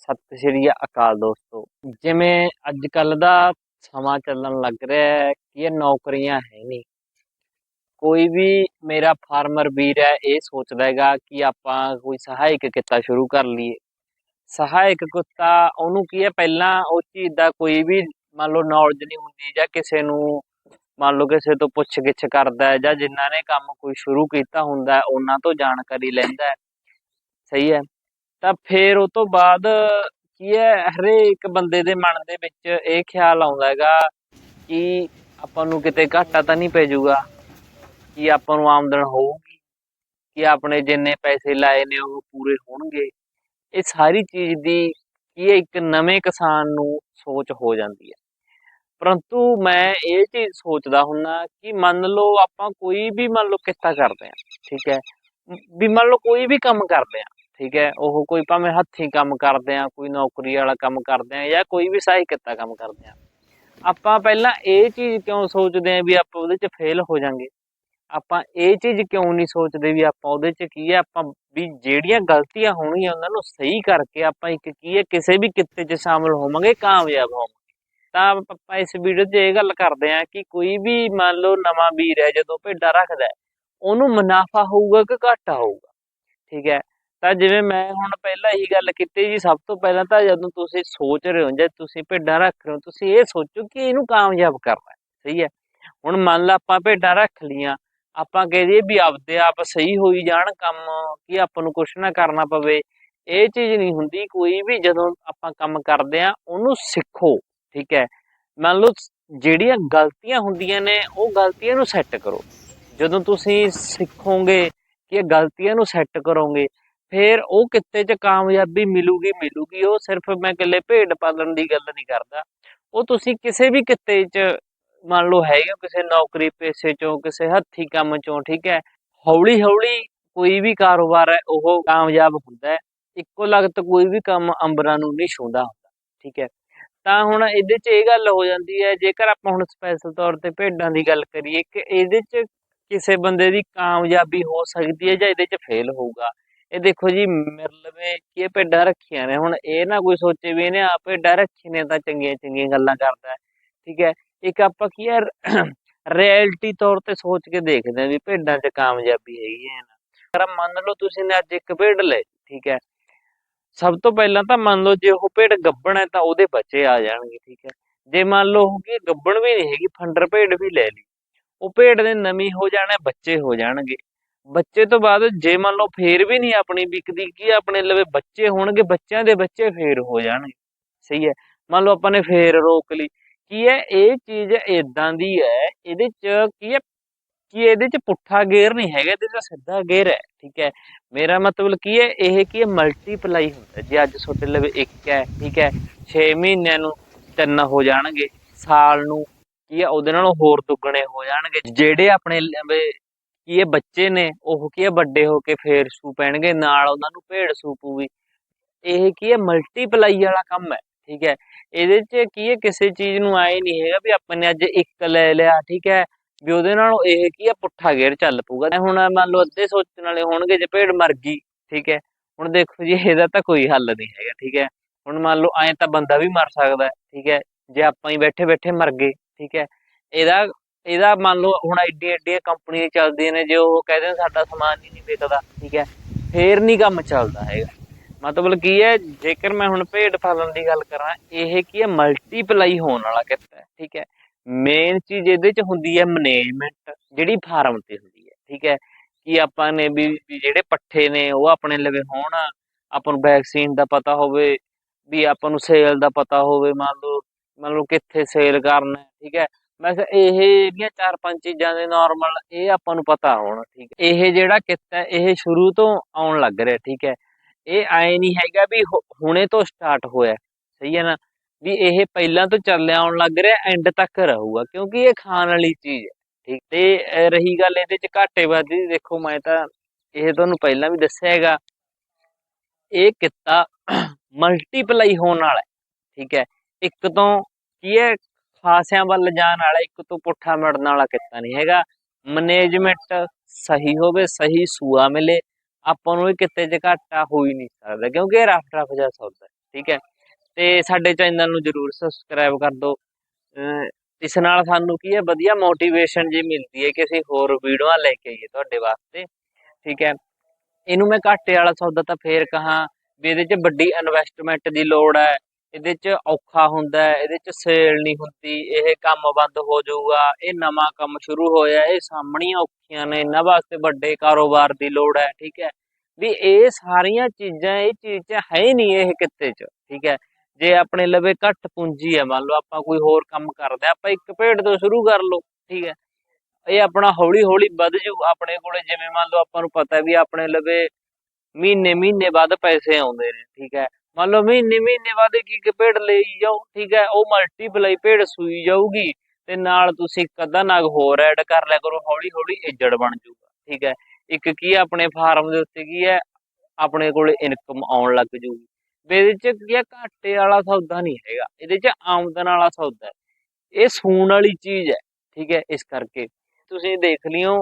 ਸਤਿ ਸ਼੍ਰੀ ਅਕਾਲ ਦੋਸਤੋ। ਜਿਵੇਂ ਅੱਜ ਕੱਲ ਦਾ ਸਮਾਂ ਚੱਲਣ ਲੱਗ ਰਿਹਾ ਹੈ ਕਿ ਇਹ ਨੌਕਰੀਆਂ ਹੈ ਨਹੀਂ। ਕੋਈ ਵੀ ਮੇਰਾ ਫਾਰਮਰ ਵੀਰ ਹੈ, ਇਹ ਸੋਚਦਾ ਹੈਗਾ ਕਿ ਆਪਾਂ ਕੋਈ ਸਹਾਇਕ ਕਿੱਤਾ ਸ਼ੁਰੂ ਕਰ ਲਈਏ। ਸਹਾਇਕ ਕੁੱਤਾ ਉਹਨੂੰ ਕੀ ਹੈ? ਪਹਿਲਾਂ ਉਹ ਚੀਜ਼ ਦਾ ਕੋਈ ਵੀ ਮੰਨ ਲਓ ਨੌਲੇਜ ਨਹੀਂ ਹੁੰਦੀ ਜਾਂ ਕਿਸੇ ਨੂੰ ਮੰਨ ਲਓ ਕਿਸੇ ਤੋਂ ਪੁੱਛ ਗਿੱਛ ਕਰਦਾ ਹੈ ਜਾਂ ਜਿਨ੍ਹਾਂ ਨੇ ਕੰਮ ਕੋਈ ਸ਼ੁਰੂ ਕੀਤਾ ਹੁੰਦਾ ਉਹਨਾਂ ਤੋਂ ਜਾਣਕਾਰੀ ਲੈਂਦਾ ਹੈ। ਸਹੀ ਹੈ। ਤਾਂ ਫੇਰ ਉਹ ਤੋਂ ਬਾਅਦ ਕੀ ਹੈ, ਹਰੇਕ ਬੰਦੇ ਦੇ ਮਨ ਦੇ ਵਿੱਚ ਇਹ ਖਿਆਲ ਆਉਂਦਾ ਹੈਗਾ ਕਿ ਆਪਾਂ ਨੂੰ ਕਿਤੇ ਘਾਟਾ ਤਾਂ ਨਹੀਂ ਪੈ ਜਾਊਗਾ, ਕਿ ਆਪਾਂ ਨੂੰ ਆਮਦਨ ਹੋਊਗੀ, ਕਿ ਆਪਣੇ ਜਿੰਨੇ ਪੈਸੇ ਲਾਏ ਨੇ ਉਹ ਪੂਰੇ ਹੋਣਗੇ। ਇਹ ਸਾਰੀ ਚੀਜ਼ ਦੀ ਕੀ ਇੱਕ ਨਵੇਂ ਕਿਸਾਨ ਨੂੰ ਸੋਚ ਹੋ ਜਾਂਦੀ ਹੈ। ਪਰੰਤੂ ਮੈਂ ਇਹ ਚੀਜ਼ ਸੋਚਦਾ ਹੁੰਨਾ ਕਿ ਮੰਨ ਲਓ ਆਪਾਂ ਕੋਈ ਵੀ ਮੰਨ ਲਓ ਕਿੱਤਾ ਕਰਦੇ ਆ ਠੀਕ ਹੈ, ਵੀ ਮੰਨ ਲਓ ਕੋਈ ਵੀ ਕੰਮ ਕਰਦੇ ਆ ਠੀਕ ਹੈ, ਉਹ ਕੋਈ ਭਾਵੇਂ ਹੱਥੀਂ ਕੰਮ ਕਰਦੇ ਆ, ਕੋਈ ਨੌਕਰੀ ਵਾਲਾ ਕੰਮ ਕਰਦੇ ਆ ਜਾਂ ਕੋਈ ਵੀ ਸਹਾਇਕ ਕਿੱਤਾ ਕੰਮ ਕਰਦੇ ਆ। ਆਪਾਂ ਪਹਿਲਾਂ ਇਹ ਚੀਜ਼ ਕਿਉਂ ਸੋਚਦੇ ਆ ਵੀ ਆਪਾਂ ਉਹਦੇ 'ਚ ਫੇਲ ਹੋ ਜਾਾਂਗੇ? ਆਪਾਂ ਇਹ ਚੀਜ਼ ਕਿਉਂ ਨਹੀਂ ਸੋਚਦੇ ਵੀ ਆਪਾਂ ਉਹਦੇ 'ਚ ਕੀ ਹੈ? ਆਪਾਂ ਵੀ ਜਿਹੜੀਆਂ ਗਲਤੀਆਂ ਹੋਣਗੀਆਂ ਉਹਨਾਂ ਨੂੰ ਸਹੀ ਕਰਕੇ ਆਪਾਂ ਇੱਕ ਕੀ ਹੈ, ਕਿਸੇ ਵੀ ਕਿੱਤੇ 'ਚ ਸ਼ਾਮਲ ਹੋਵਾਂਗੇ, ਕਾਮਯਾਬ ਹੋਵਾਂਗੇ। ਤਾਂ ਆਪਾਂ ਇਸ ਵੀਡੀਓ 'ਚ ਇਹ ਗੱਲ ਕਰਦੇ ਆ ਕਿ ਕੋਈ ਵੀ ਮੰਨ ਲਓ ਨਵਾਂ ਵੀਰ ਹੈ, ਜਦੋਂ ਭੇਡਾਂ ਰੱਖਦਾ ਉਹਨੂੰ ਮੁਨਾਫਾ ਹੋਊਗਾ ਕਿ ਘਾਟਾ ਹੋਊਗਾ? ਠੀਕ ਹੈ ਤਾਂ ਜਿਵੇਂ ਮੈਂ ਹੁਣ ਪਹਿਲਾਂ ਹੀ ਗੱਲ ਕੀਤੀ ਜੀ, ਸਭ ਤੋਂ ਪਹਿਲਾਂ ਤਾਂ ਜਦੋਂ ਤੁਸੀਂ ਸੋਚ ਰਹੇ ਹੋ, ਜੇ ਤੁਸੀਂ ਭੇਡਾਂ ਰੱਖ ਰਹੇ ਹੋ, ਤੁਸੀਂ ਇਹ ਸੋਚੋ ਕਿ ਇਹਨੂੰ ਕਾਮਯਾਬ ਕਰਨਾ ਹੈ, ਸਹੀ ਹੈ? ਹੁਣ ਮੰਨ ਲਾ ਆਪਾਂ ਭੇਡਾਂ ਰੱਖ ਲੀਆਂ ਆਪਾਂ ਕਹਿ ਦਈਏ ਵੀ ਆਪਦੇ ਆਪ ਸਹੀ ਹੋਈ ਜਾਣ ਕੰਮ, ਕਿ ਆਪਾਂ ਨੂੰ ਕੁਛ ਨਾ ਕਰਨਾ ਪਵੇ, ਇਹ ਚੀਜ਼ ਨਹੀਂ ਹੁੰਦੀ ਕੋਈ ਵੀ ਜਦੋਂ ਆਪਾਂ ਕੰਮ ਕਰਦੇ ਆ ਉਹਨੂੰ ਸਿੱਖੋ, ਠੀਕ ਹੈ? ਮੰਨ ਲਓ ਜਿਹੜੀਆਂ ਗਲਤੀਆਂ ਹੁੰਦੀਆਂ ਨੇ, ਉਹ ਗਲਤੀਆਂ ਨੂੰ ਸੈੱਟ ਕਰੋ। ਜਦੋਂ ਤੁਸੀਂ ਸਿੱਖੋਗੇ ਕਿ ਇਹ ਗਲਤੀਆਂ ਨੂੰ ਸੈੱਟ ਕਰੋਗੇ ਫਿਰ ਉਹ ਕਿੱਤੇ 'ਚ ਕਾਮਯਾਬੀ ਮਿਲੂਗੀ ਮਿਲੂਗੀ, ਉਹ ਸਿਰਫ ਮੈਂ ਇਕੱਲੇ ਭੇਡ ਪਾਲਣ ਦੀ ਗੱਲ ਨਹੀਂ ਕਰਦਾ। ਉਹ ਤੁਸੀਂ ਕਿਸੇ ਵੀ ਕਿੱਤੇ 'ਚ ਮੰਨ ਲਓ ਹੈਗੇ ਹੋ, ਕਿਸੇ ਨੌਕਰੀ ਪੇਸ਼ੇ 'ਚੋਂ, ਕਿਸੇ ਹੱਥੀ ਕੰਮ 'ਚੋਂ, ਠੀਕ ਹੈ ਹੌਲੀ ਹੌਲੀ ਕੋਈ ਵੀ ਕਾਰੋਬਾਰ ਹੈ, ਉਹ ਕਾਮਯਾਬ ਹੁੰਦਾ ਹੈ। ਇੱਕੋ ਲਗਤ ਕੋਈ ਵੀ ਕੰਮ ਅੰਬਰਾਂ ਨੂੰ ਨਹੀਂ ਛੂੰਹਦਾ ਹੁੰਦਾ, ਠੀਕ ਹੈ। ਤਾਂ ਹੁਣ ਇਹਦੇ 'ਚ ਇਹ ਗੱਲ ਹੋ ਜਾਂਦੀ ਹੈ, ਜੇਕਰ ਆਪਾਂ ਹੁਣ ਸਪੈਸ਼ਲ ਤੌਰ ਤੇ ਭੇਡਾਂ ਦੀ ਗੱਲ ਕਰੀਏ, ਕਿ ਇਹਦੇ 'ਚ ਕਿਸੇ ਬੰਦੇ ਦੀ ਕਾਮਯਾਬੀ ਹੋ ਸਕਦੀ ਹੈ ਜਾਂ ਇਹਦੇ 'ਚ ਫੇਲ ਹੋਊਗਾ। ਇਹ ਦੇਖੋ ਜੀ ਮੇਰੇ ਇਹ ਭੇਡਾਂ ਰੱਖੀਆਂ ਨੇ। ਹੁਣ ਇਹ ਨਾ ਕੋਈ ਸੋਚੇ ਵੀ ਇਹਨੇ ਆ ਭੇਡਾਂ ਰੱਖੀ ਨੇ ਤਾਂ ਚੰਗੀਆਂ ਚੰਗੀਆਂ ਗੱਲਾਂ ਕਰਦਾ ਠੀਕ ਹੈ? ਇੱਕ ਆਪਾਂ ਕੀ ਹੈ ਰਿਐਲਿਟੀ ਤੌਰ ਤੇ ਸੋਚ ਕੇ ਦੇਖਦੇ ਹਾਂ ਵੀ ਭੇਡਾਂ 'ਚ ਕਾਮਯਾਬੀ ਹੈਗੀ ਹੈ ਨਾ। ਪਰ ਮੰਨ ਲਓ ਤੁਸੀਂ ਨੇ ਅੱਜ ਇੱਕ ਭੇਡ ਲੈ ਠੀਕ ਹੈ? ਸਭ ਤੋਂ ਪਹਿਲਾਂ ਤਾਂ ਮੰਨ ਲਓ ਜੇ ਉਹ ਭੇਡ ਗੱਬਣ ਹੈ ਤਾਂ ਉਹਦੇ ਬੱਚੇ ਆ ਜਾਣਗੇ, ਠੀਕ ਹੈ? ਜੇ ਮੰਨ ਲਓ ਉਹ ਕੀ ਗੱਬਣ ਵੀ ਨਹੀਂ ਹੈਗੀ, ਫੰਡਰ ਭੇਡ ਵੀ ਲੈ ਲਈ। ਉਹ ਭੇਡ ਦੇ ਨਵੀਂ ਹੋ ਜਾਣਾ, ਬੱਚੇ ਹੋ ਜਾਣਗੇ। ਬੱਚੇ ਤੋਂ ਬਾਅਦ ਜੇ ਮੰਨ ਲਓ ਫੇਰ ਵੀ ਨਹੀਂ ਆਪਣੀ ਵਿਕਦੀ, ਕੀ ਆਪਣੇ ਲਵੇ ਬੱਚੇ ਹੋਣਗੇ, ਬੱਚਿਆਂ ਦੇ ਬੱਚੇ ਫੇਰ ਹੋ ਜਾਣਗੇ। ਸਹੀ ਹੈ। ਮੰਨ ਲਓ ਆਪਾਂ ਨੇ ਫੇਰ ਰੋਕ ਲਈ। ਕੀ ਹੈ? ਇਹ ਚੀਜ਼ ਇਦਾਂ ਦੀ ਹੈ, ਇਹਦੇ ਚ ਕੀ ਹੈ? ਕਿ ਇਹਦੇ ਚ ਪੁੱਠਾ ਗੇਅਰ ਨਹੀਂ ਹੈਗਾ, ਇਹਦੇ ਚ ਸਿੱਧਾ ਗੇਅਰ ਹੈ, ਠੀਕ ਹੈ। ਮੇਰਾ ਮਤਲਬ ਕੀ ਹੈ? ਇਹ ਕੀ ਹੈ ਮਲਟੀਪਲਾਈ ਹੁੰਦਾ, ਜੇ ਅੱਜ ਛੋਟੇ ਲਵੇ ਇੱਕ ਹੈ, ਠੀਕ ਹੈ 6 ਮਹੀਨਿਆਂ ਨੂੰ ਤਿੰਨ ਹੋ ਜਾਣਗੇ, ਸਾਲ ਨੂੰ, ਕੀ ਹੈ? ਉਹਦੇ ਨਾਲੋਂ ਹੋਰ ਦੁੱਗਣੇ ਹੋ ਜਾਣਗੇ। ਜਿਹੜੇ ਆਪਣੇ ਲਵੇ ਕੀ ਇਹ ਬੱਚੇ ਨੇ, ਉਹ ਕੀ ਹੈ ਵੱਡੇ ਹੋ ਕੇ ਫੇਰ ਸੂ ਪੈਣਗੇ, ਨਾਲ ਉਹਨਾਂ ਨੂੰ ਭੇੜ ਸੂ ਪੂਗੀ ਇਹ ਕੀ ਹੈ ਮਲਟੀਪਲਾਈ ਵਾਲਾ ਕੰਮ ਹੈ, ਠੀਕ ਹੈ। ਇਹਦੇ 'ਚ ਕੀ ਹੈ ਕਿਸੇ ਚੀਜ਼ ਨੂੰ ਆਏ ਨਹੀਂ ਹੈਗਾ ਵੀ ਆਪਾਂ ਨੇ ਅੱਜ ਇੱਕ ਲੈ ਲਿਆ, ਠੀਕ ਹੈ। ਵੀ ਉਹਦੇ ਨਾਲ ਇਹ ਕੀ ਹੈ ਪੁੱਠਾ ਗੇਰ ਚੱਲ ਪਊਗਾ। ਹੁਣ ਮੰਨ ਲਓ ਅੱਧੇ ਸੋਚਣ ਵਾਲੇ ਹੋਣਗੇ ਜੇ ਭੇੜ ਮਰ ਗਈ, ਠੀਕ ਹੈ। ਹੁਣ ਦੇਖੋ ਜੀ, ਇਹਦਾ ਤਾਂ ਕੋਈ ਹੱਲ ਨਹੀਂ ਹੈਗਾ, ਠੀਕ ਹੈ। ਹੁਣ ਮੰਨ ਲਓ ਐਂ ਤਾਂ ਬੰਦਾ ਵੀ ਮਰ ਸਕਦਾ, ਠੀਕ ਹੈ। ਜੇ ਆਪਾਂ ਹੀ ਬੈਠੇ ਬੈਠੇ ਮਰ ਗਏ, ਠੀਕ ਹੈ। ਇਹਦਾ ਇਹਦਾ ਮੰਨ ਲਓ ਹੁਣ ਐਡੀ ਐਡੀਆਂ ਕੰਪਨੀਆਂ ਚੱਲਦੀਆਂ ਨੇ, ਜੇ ਉਹ ਕਹਿੰਦੇ ਨੇ ਸਾਡਾ ਸਮਾਨ ਹੀ ਨਹੀਂ ਵਿਕਦਾ, ਠੀਕ ਹੈ। ਫੇਰ ਨਹੀਂ ਕੰਮ ਚੱਲਦਾ ਹੈਗਾ। ਮਤਲਬ ਕੀ ਹੈ, ਜੇਕਰ ਮੈਂ ਹੁਣ ਭੇਡ ਪਾਲਣ ਦੀ ਗੱਲ ਕਰਾਂ, ਇਹ ਕੀ ਹੈ ਮਲਟੀਪਲਾਈ ਹੋਣ ਵਾਲਾ ਕਿੱਤਾ ਹੈ, ਠੀਕ ਹੈ। ਮੇਨ ਚੀਜ਼ ਇਹਦੇ ਚ ਹੁੰਦੀ ਹੈ ਮੈਨੇਜਮੈਂਟ ਜਿਹੜੀ ਫਾਰਮ ਤੇ ਹੁੰਦੀ ਹੈ, ਠੀਕ ਹੈ। ਕਿ ਆਪਾਂ ਨੇ ਵੀ ਜਿਹੜੇ ਪੱਠੇ ਨੇ, ਉਹ ਆਪਣੇ ਲਵੇ ਹੋਣ, ਆਪਾਂ ਨੂੰ ਵੈਕਸੀਨ ਦਾ ਪਤਾ ਹੋਵੇ, ਵੀ ਆਪਾਂ ਨੂੰ ਸੇਲ ਦਾ ਪਤਾ ਹੋਵੇ, ਮੰਨ ਲਓ ਮੰਨ ਲਓ ਕਿੱਥੇ ਸੇਲ ਕਰਨਾ ਠੀਕ ਹੈ। ਮੈਂ ਕਿਹਾ ਇਹ ਜਿਹੜੀਆਂ ਚਾਰ ਪੰਜ ਚੀਜ਼ਾਂ ਦੇ ਨਾਰਮਲ ਇਹ ਆਪਾਂ ਨੂੰ ਪਤਾ ਹੋਣ, ਠੀਕ ਹੈ। ਇਹ ਜਿਹੜਾ ਕਿੱਤਾ ਇਹ ਸ਼ੁਰੂ ਤੋਂ ਆਉਣ ਲੱਗ ਰਿਹਾ, ਠੀਕ ਹੈ। ਇਹ ਐ ਨਹੀਂ ਹੈਗਾ ਵੀ ਹੁਣੇ ਤੋਂ ਸਟਾਰਟ ਹੋਇਆ, ਸਹੀ ਹੈ ਨਾ? ਵੀ ਇਹ ਪਹਿਲਾਂ ਤੋਂ ਚੱਲ ਆਉਣ ਲੱਗ ਰਿਹਾ ਐਂਡ ਤੱਕ ਰਹੂਗਾ, ਕਿਉਂਕਿ ਇਹ ਖਾਣ ਵਾਲੀ ਚੀਜ਼ ਹੈ, ਠੀਕ। ਤੇ ਰਹੀ ਗੱਲ ਇਹਦੇ ਚ ਘਾਟੇ ਵਾਧੇ ਦੇਖੋ ਮੈਂ ਤਾਂ ਇਹ ਤੁਹਾਨੂੰ ਪਹਿਲਾਂ ਵੀ ਦੱਸਿਆ ਹੈਗਾ। ਇਹ ਕਿੱਤਾ ਮਲਟੀਪਲਾਈ ਹੋਣ ਵਾਲਾ ਠੀਕ ਹੈ। ਇੱਕ ਤੋਂ ਕੀ ਹੈ ਖਾਸਿਆਂ ਵੱਲ ਜਾਣ ਵਾਲਾ, ਇੱਕ ਤੋਂ ਪੁੱਠਾ ਮੁੜਨ ਵਾਲਾ ਕਿੱਤਾ ਨਹੀਂ ਹੈਗਾ। ਮੈਨੇਜਮੈਂਟ ਸਹੀ ਹੋਵੇ, ਸਹੀ ਸੂਆ ਮਿਲੇ। ਆਪਾਂ ਨੂੰ ਇਹ ਕਿੱਤੇ 'ਚ ਘਾਟਾ ਹੋ ਹੀ ਨਹੀਂ ਸਕਦਾ, ਕਿਉਂਕਿ ਇਹ ਰਫ ਰਫ ਜਿਹਾ ਸੌਦਾ ਠੀਕ ਹੈ। ਤੇ ਸਾਡੇ ਚੈਨਲ ਨੂੰ ਜਰੂਰ ਸਬਸਕ੍ਰਾਈਬ ਕਰ ਦਿਓ। ਅਹ ਇਸ ਨਾਲ ਸਾਨੂੰ ਕੀ ਹੈ, ਵਧੀਆ ਮੋਟੀਵੇਸ਼ਨ ਜੀ ਮਿਲਦੀ ਹੈ ਕਿ ਅਸੀਂ ਹੋਰ ਵੀਡੀਓਆਂ ਲੈ ਕੇ ਆਈਏ ਤੁਹਾਡੇ ਵਾਸਤੇ, ਠੀਕ ਹੈ। ਇਹਨੂੰ ਮੈਂ ਘਾਟੇ ਵਾਲਾ ਸੌਦਾ ਤਾਂ ਫੇਰ ਕਹਾਂ ਵੀ ਇਹਦੇ 'ਚ ਵੱਡੀ ਇਨਵੈਸਟਮੈਂਟ ਦੀ ਲੋੜ ਹੈ। ਇਹਦੇ 'ਚ ਔਖਾ ਹੁੰਦਾ ਹੈ, ਇਹਦੇ 'ਚ ਸੇਲ ਨਹੀਂ ਹੁੰਦੀ, ਇਹ ਕੰਮ ਬੰਦ ਹੋ ਜਾਊਗਾ, ਇਹ ਨਵਾਂ ਕੰਮ ਸ਼ੁਰੂ ਹੋਇਆ, ਇਹ ਸਾਹਮਣੀਆਂ ਔਖੀਆਂ ਨੇ, ਇਹਨਾਂ ਵਾਸਤੇ ਵੱਡੇ ਕਾਰੋਬਾਰ ਦੀ ਲੋੜ ਹੈ, ਠੀਕ ਹੈ। ਵੀ ਇਹ ਸਾਰੀਆਂ ਚੀਜ਼ਾਂ, ਇਹ ਚੀਜ਼ 'ਚ ਹੈ ਹੀ ਨਹੀਂ ਇਹ ਕਿੱਤੇ 'ਚ, ਠੀਕ ਹੈ। ਜੇ ਆਪਣੇ ਲਵੇ ਘੱਟ ਪੂੰਜੀ ਹੈ, ਮੰਨ ਲਓ ਆਪਾਂ ਕੋਈ ਹੋਰ ਕੰਮ ਕਰਦੇ ਹਾਂ, ਆਪਾਂ ਇੱਕ ਭੇਡ ਤੋਂ ਸ਼ੁਰੂ ਕਰ ਲਓ, ਠੀਕ ਹੈ। ਇਹ ਆਪਣਾ ਹੌਲੀ ਹੌਲੀ ਵੱਧ ਜੂ ਆਪਣੇ ਕੋਲੇ ਜਿਵੇਂ ਮੰਨ ਲਓ ਆਪਾਂ ਨੂੰ ਪਤਾ ਵੀ ਆਪਣੇ ਲਵੇ ਮਹੀਨੇ ਮਹੀਨੇ ਬਾਅਦ ਪੈਸੇ ਆਉਂਦੇ ਨੇ, ਠੀਕ ਹੈ। ਮੰਨ ਲਓ ਮਹੀਨੇ ਮਹੀਨੇ ਬਾਅਦ ਕੀ ਇੱਕ ਭੇਡ ਲਈ ਜਾਓ ਠੀਕ ਹੈ, ਉਹ ਮਲਟੀਪਲਾਈ ਭੇਡ ਸੂਈ ਜਾਊਗੀ ਤੇ ਨਾਲ ਤੁਸੀਂ ਇੱਕ ਅੱਧਾ ਨਗ ਹੋਰ ਐਡ ਕਰ ਲਿਆ ਕਰੋ, ਹੌਲੀ ਹੌਲੀ ਇੱਜੜ ਬਣ ਜਾਊਗਾ, ਠੀਕ ਹੈ। ਇੱਕ ਕੀ ਹੈ, ਆਪਣੇ ਫਾਰਮ ਦੇ ਉੱਤੇ ਕੀ ਹੈ, ਆਪਣੇ ਕੋਲ ਇਨਕਮ ਆਉਣ ਲੱਗ ਜੂਗੀ ਇਹਦੇ ਚ ਕੀ ਹੈ, ਘਾਟੇ ਵਾਲਾ ਸੌਦਾ ਨਹੀਂ ਹੈਗਾ, ਇਹਦੇ ਚ ਆਮਦਨ ਵਾਲਾ ਸੌਦਾ ਹੈ। ਇਹ ਸੂਣ ਵਾਲੀ ਚੀਜ਼ ਹੈ, ਠੀਕ ਹੈ, ਇਸ ਕਰਕੇ। ਤੁਸੀਂ ਦੇਖ ਲਿਓ,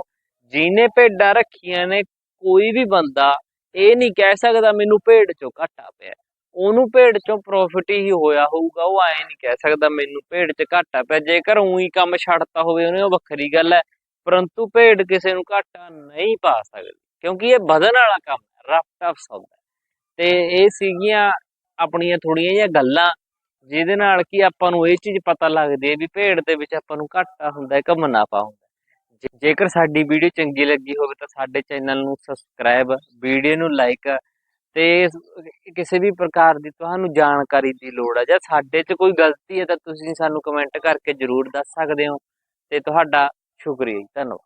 ਜਿਹਨੇ ਭੇਡਾਂ ਰੱਖੀਆਂ ਨੇ, ਕੋਈ ਵੀ ਬੰਦਾ ਇਹ ਨਹੀਂ ਕਹਿ ਸਕਦਾ ਮੈਨੂੰ ਭੇਡ ਚੋਂ ਘਾਟਾ ਪਿਆ। ਉਹਨੂੰ ਭੇਡ ਚੋਂ ਪ੍ਰੋਫਿਟ ਹੀ ਹੋਇਆ ਹੋਊਗਾ, ਉਹ ਐ ਨਹੀਂ ਕਹਿ ਸਕਦਾ ਮੈਨੂੰ, ਭੇਡ 'ਚ ਘਾਟਾ ਪਿਆ ਜੇਕਰ ਉਹੀ ਕੰਮ ਛੱਡਤਾ ਹੋਵੇ ਉਹਨੇ, ਉਹ ਵੱਖਰੀ ਗੱਲ ਹੈ। ਪਰੰਤੂ ਭੇਡ ਕਿਸੇ ਨੂੰ ਘਾਟਾ ਨਹੀਂ ਪਾ ਸਕਦੀ, ਕਿਉਂਕਿ ਇਹ ਵਧਣ ਵਾਲਾ ਕੰਮ ਹੈ ਰਫ ਟਫ ਸੌਦਾ ਤੇ ਇਹ ਸੀਗੀਆਂ ਆਪਣੀਆਂ ਥੋੜੀਆਂ ਜਿਹੀਆਂ ਗੱਲਾਂ, ਜਿਹਦੇ ਨਾਲ ਕਿ ਆਪਾਂ ਨੂੰ ਇਹ ਚੀਜ਼ ਪਤਾ ਲੱਗਦੀ ਹੈ ਵੀ ਭੇਡ ਦੇ ਵਿੱਚ ਆਪਾਂ ਨੂੰ ਘਾਟਾ ਹੁੰਦਾ ਹੈ ਕਿ ਮੁਨਾਫਾ ਹੁੰਦਾ ਜੇਕਰ ਸਾਡੀ ਵੀਡੀਓ ਚੰਗੀ ਲੱਗੀ ਹੋਵੇ ਤਾਂ ਸਾਡੇ ਚੈਨਲ ਨੂੰ ਸਬਸਕ੍ਰਾਈਬ ਵੀਡੀਓ ਨੂੰ ਲਾਈਕ ਤੇ ਕਿਸੇ ਵੀ ਪ੍ਰਕਾਰ ਦੀ ਤੁਹਾਨੂੰ ਜਾਣਕਾਰੀ ਦੀ ਲੋੜ ਹੈ ਜਾਂ ਸਾਡੇ 'ਚ ਕੋਈ ਗਲਤੀ ਹੈ ਤਾਂ ਤੁਸੀਂ ਸਾਨੂੰ ਕਮੈਂਟ ਕਰਕੇ ਜਰੂਰ ਦੱਸ ਸਕਦੇ ਹੋ। ਤੇ ਤੁਹਾਡਾ ਸ਼ੁਕਰੀਆ ਜੀ, ਧੰਨਵਾਦ।